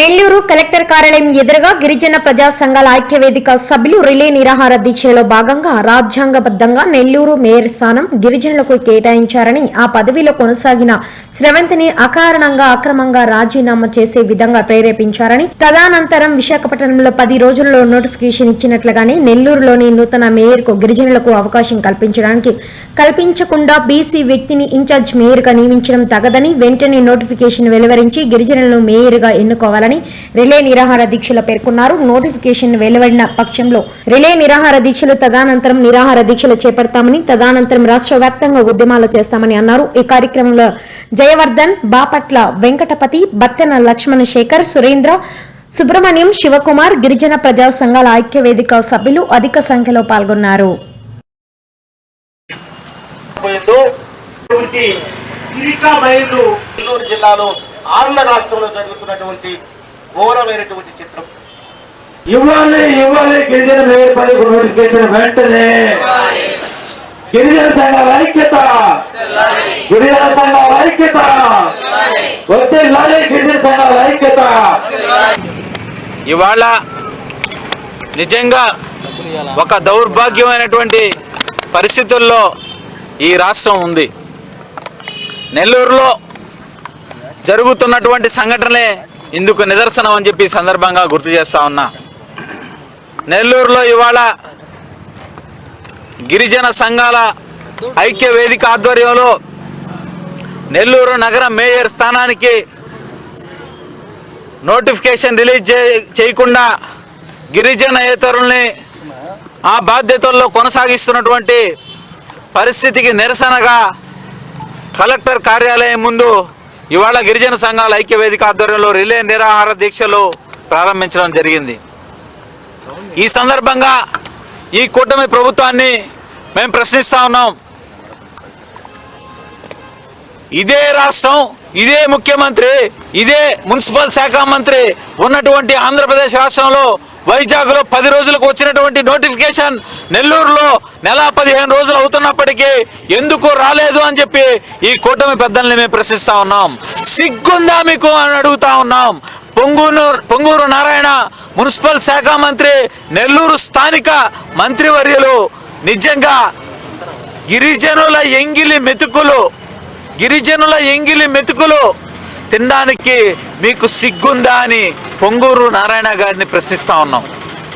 Nellore collector కార్యాలయం ఎదురుగా గిరిజన ప్రజా సంఘాల ఐక్యవేదిక సభ్యులు రిలే నిరాహార దీక్షలో భాగంగా రాజ్యాంగబద్ధంగా నెల్లూరు మేయర్ స్థానం గిరిజనులకు కేటాయించారని ఆ పదవిలో కొనసాగిన శ్రవంతిని అకారణంగా అక్రమంగా రాజీనామా చేసే విధంగా ప్రేరేపించారని తదనంతరం విశాఖపట్నంలో పది రోజుల్లో నోటిఫికేషన్ ఇచ్చినట్లుగానే నెల్లూరులోని నూతన మేయర్కు గిరిజనులకు అవకాశం కల్పించడానికి కల్పించకుండా బీసీ వ్యక్తిని ఇన్ఛార్జ్ మేయర్గా నియమించడం తగదని వెంటనే నోటిఫికేషన్ వెలువరించి గిరిజనులను మేయర్గా ఎన్నుకోవాలని రిలే నిరాహార దీక్షలో పేర్కొన్నారు. నోటిఫికేషన్ వెలువడిన పక్షంలో రిలే నిరాహార దీక్షలు తదనంతరం నిరాహార దీక్షలు చేపడతామని తదనంతరం రాష్ట్ర వ్యాప్తంగా ఉద్యమాలు చేస్తామని అన్నారు. ఈ కార్యక్రమంలో జయవర్ధన్ బాపట్ల వెంకటపతి బత్తెన లక్ష్మణ శేఖర్ సురేంద్ర సుబ్రహ్మణ్యం శివకుమార్ గిరిజన ప్రజా సంఘాల ఐక్య వేదిక సభ్యులు అధిక సంఖ్యలో పాల్గొన్నారు. జిల్లాలో ఆంధ్ర రాష్ట్రంలో జరుగుతున్నటువంటి ఘోరమైనటువంటి చిత్రం. ఇవ్వాలి ఇవ్వాలి గిరిజన నోటిఫికేషన్ వెంటనే. గిరిజన సంఘాల ఐక్యత. గిరిజన సంఘాల ఐక్యత. వచ్చే లాలే గిరిజన సంఘాల ఐక్యత. ఇవాళ నిజంగా ఒక దౌర్భాగ్యమైనటువంటి పరిస్థితుల్లో ఈ రాష్ట్రం ఉంది. నెల్లూరులో జరుగుతున్నటువంటి సంఘటనలే ఇందుకు నిదర్శనం అని చెప్పి సందర్భంగా గుర్తు చేస్తా ఉన్నా. నెల్లూరులో ఇవాళ గిరిజన సంఘాల ఐక్య వేదిక ఆధ్వర్యంలో నెల్లూరు నగర మేయర్ స్థానానికి నోటిఫికేషన్ రిలీజ్ చే చేయకుండా గిరిజనేతరుల్ని ఆ బాధ్యతల్లో కొనసాగిస్తున్నటువంటి పరిస్థితికి నిరసనగా కలెక్టర్ కార్యాలయం ముందు ఇవాళ గిరిజన సంఘాల ఐక్య వేదిక ఆధ్వర్యంలో రిలే నిరాహార దీక్షలు ప్రారంభించడం జరిగింది. ఈ సందర్భంగా ఈ కూటమి ప్రభుత్వాన్ని మేము ప్రశ్నిస్తా ఉన్నాం. ఇదే రాష్ట్రం ఇదే ముఖ్యమంత్రి ఇదే మున్సిపల్ శాఖ మంత్రి ఉన్నటువంటి ఆంధ్రప్రదేశ్ రాష్ట్రంలో వైజాగ్లో పది రోజులకు వచ్చినటువంటి నోటిఫికేషన్ నెల్లూరులో నెల పదిహేను రోజులు అవుతున్నప్పటికీ ఎందుకు రాలేదు అని చెప్పి ఈ కూటమి పెద్దల్ని మేము ప్రశ్నిస్తా ఉన్నాం. సిగ్గుందా మీకు అని అడుగుతా ఉన్నాం. పొంగూరు పొంగూరు నారాయణ మున్సిపల్ శాఖ మంత్రి నెల్లూరు స్థానిక మంత్రివర్యులు నిజంగా గిరిజనుల ఎంగిలి మెతుకులు గిరిజనుల ఎంగిలి మెతుకులు తినడానికి మీకు సిగ్గుందా అని పొంగూరు నారాయణ గారిని ప్రశ్నిస్తా ఉన్నాం.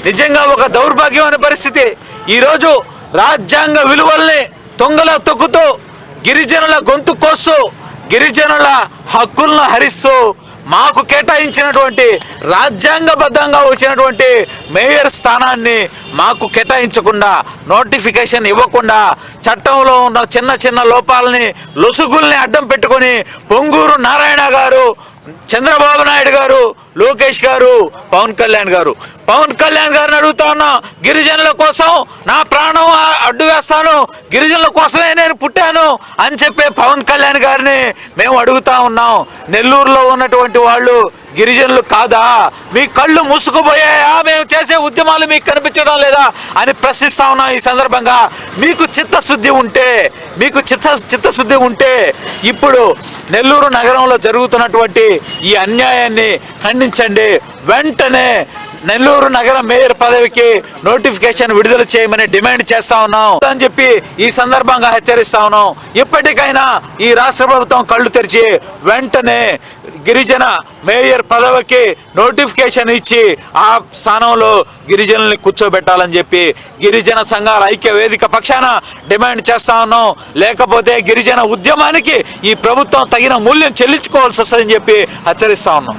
నిజంగా ఒక దౌర్భాగ్యమైన పరిస్థితి. ఈరోజు రాజ్యాంగ విలువల్ని తొంగలో తొక్కుతూ గిరిజనుల గొంతు కోస్తూ గిరిజనుల హక్కులను హరిస్తూ మాకు కేటాయించినటువంటి రాజ్యాంగబద్ధంగా వచ్చినటువంటి మేయర్ స్థానాన్ని మాకు కేటాయించకుండా నోటిఫికేషన్ ఇవ్వకుండా చట్టంలో ఉన్న చిన్న చిన్న లోపాలని లొసుగుల్ని అడ్డం పెట్టుకొని పొంగూరు నారాయణ గారు చంద్రబాబు నాయుడు గారు లోకేష్ గారు పవన్ కళ్యాణ్ గారు. పవన్ కళ్యాణ్ గారిని అడుగుతా ఉన్నా గిరిజనుల కోసం నా ప్రాణం అడ్డు వేస్తాను గిరిజనుల కోసమే నేను పుట్టాను అని చెప్పే పవన్ కళ్యాణ్ గారిని మేము అడుగుతా ఉన్నాం. నెల్లూరులో ఉన్నటువంటి వాళ్ళు గిరిజనులు కాదా? మీ కళ్ళు మూసుకుపోయాయా? మేము చేసే ఉద్యమాలు మీకు కనిపించడం లేదా అని ప్రశ్నిస్తా ఉన్నాం ఈ సందర్భంగా. మీకు చిత్తశుద్ధి ఉంటే మీకు చిత్త చిత్తశుద్ధి ఉంటే ఇప్పుడు నెల్లూరు నగరంలో జరుగుతున్నటువంటి ఈ అన్యాయాన్ని ఖండించండి. వెంటనే నెల్లూరు నగర మేయర్ పదవికి నోటిఫికేషన్ విడుదల చేయమని డిమాండ్ చేస్తా ఉన్నాం. అని చెప్పి ఈ సందర్భంగా హెచ్చరిస్తా ఉన్నాం. ఇప్పటికైనా ఈ రాష్ట్ర ప్రభుత్వం కళ్ళు తెరిచి వెంటనే గిరిజన మేయర్ పదవికి నోటిఫికేషన్ ఇచ్చి ఆ స్థానంలో గిరిజనుల్ని కూర్చోబెట్టాలని చెప్పి గిరిజన సంఘాల ఐక్య వేదిక పక్షాన డిమాండ్ చేస్తా ఉన్నాం. లేకపోతే గిరిజన ఉద్యమానికి ఈ ప్రభుత్వం తగిన మూల్యం చెల్లించుకోవాల్సి వస్తుందని చెప్పి హెచ్చరిస్తా ఉన్నాం.